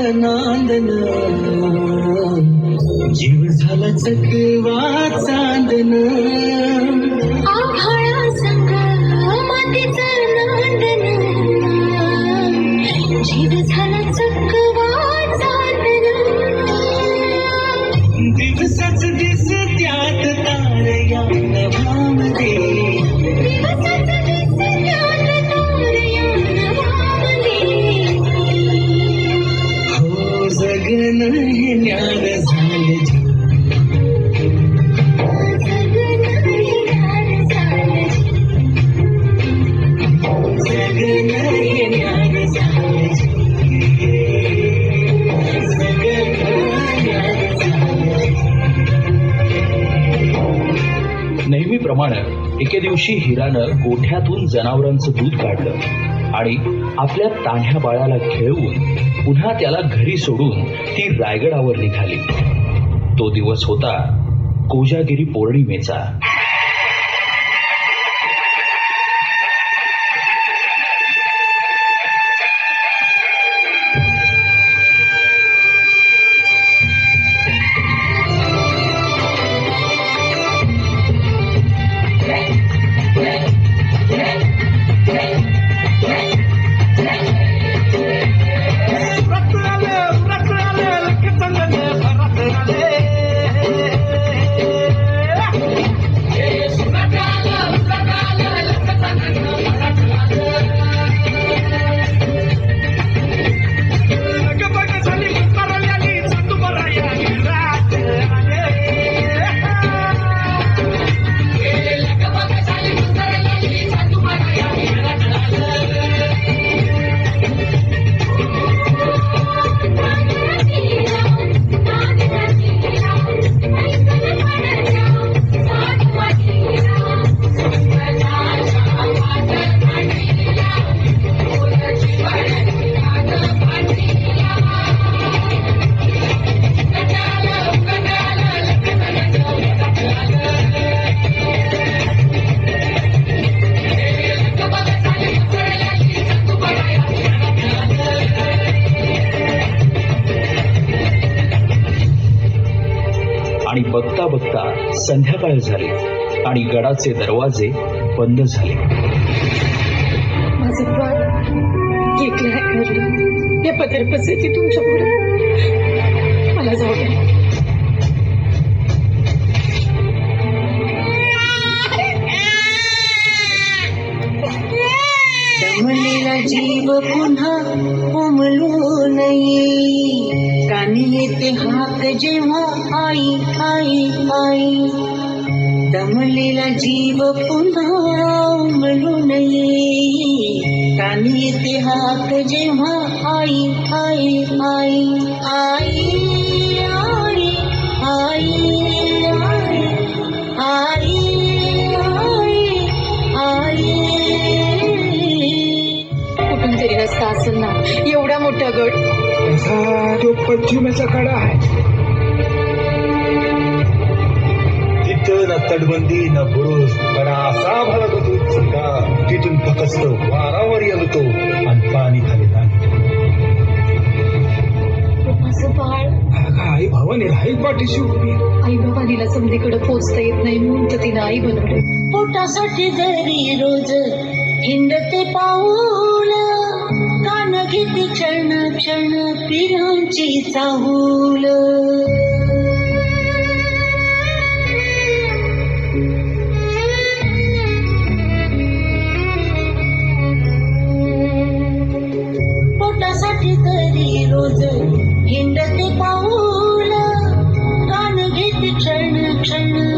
नांदन. जीव झाला चकवा चांदन. आभाळा संग मातीचं नांदन. जीव झाला चकवा चांदन. दिवसाच दिस त्यात तारया नभामध्ये ज्ञान झाले नेहमीप्रमाणे एके दिवशी हिरानं गोठ्यातून जनावरांचं दूध काढलं. आणि आपल्या तान्ह्या बाळाला खेळवून पुन्हा त्याला घरी सोडून ती रायगडावर निघाली. तो दिवस होता कोजागिरी पौर्णिमेचा. बघता बघता संध्याकाळ झाली आणि गडाचे दरवाजे बंद झाले. माझं बाळ एकलं या पदर तुमच्यापुढे मला जाऊ द्या आई आई. दमलेला जीव पुन्हा म्हणून येई कानी येते हात जेव्हा आई आई आई. आई आई आई आई. कुठून तरी रस्ता ना. एवढा मोठा गट तो पश्चिमेचा कडा आहे. ना तटबंदी ना बुरुज कडा असा भरत होतो सुद्धा तिथून फकस्त वारावर येतो आणि पाणी खाली आई भावाने राहील पाठीशी उभी. आई बाबानीला समधीकडे पोचता येत नाही म्हणून तर तिनं आई बनवलं. पोटासाठी जरी रोज हिंडते पाऊल कान घेते क्षण क्षण पिलांची चाहूल. पोटासाठी तरी रोज हिंडते पाऊल. कान घेते क्षण क्षण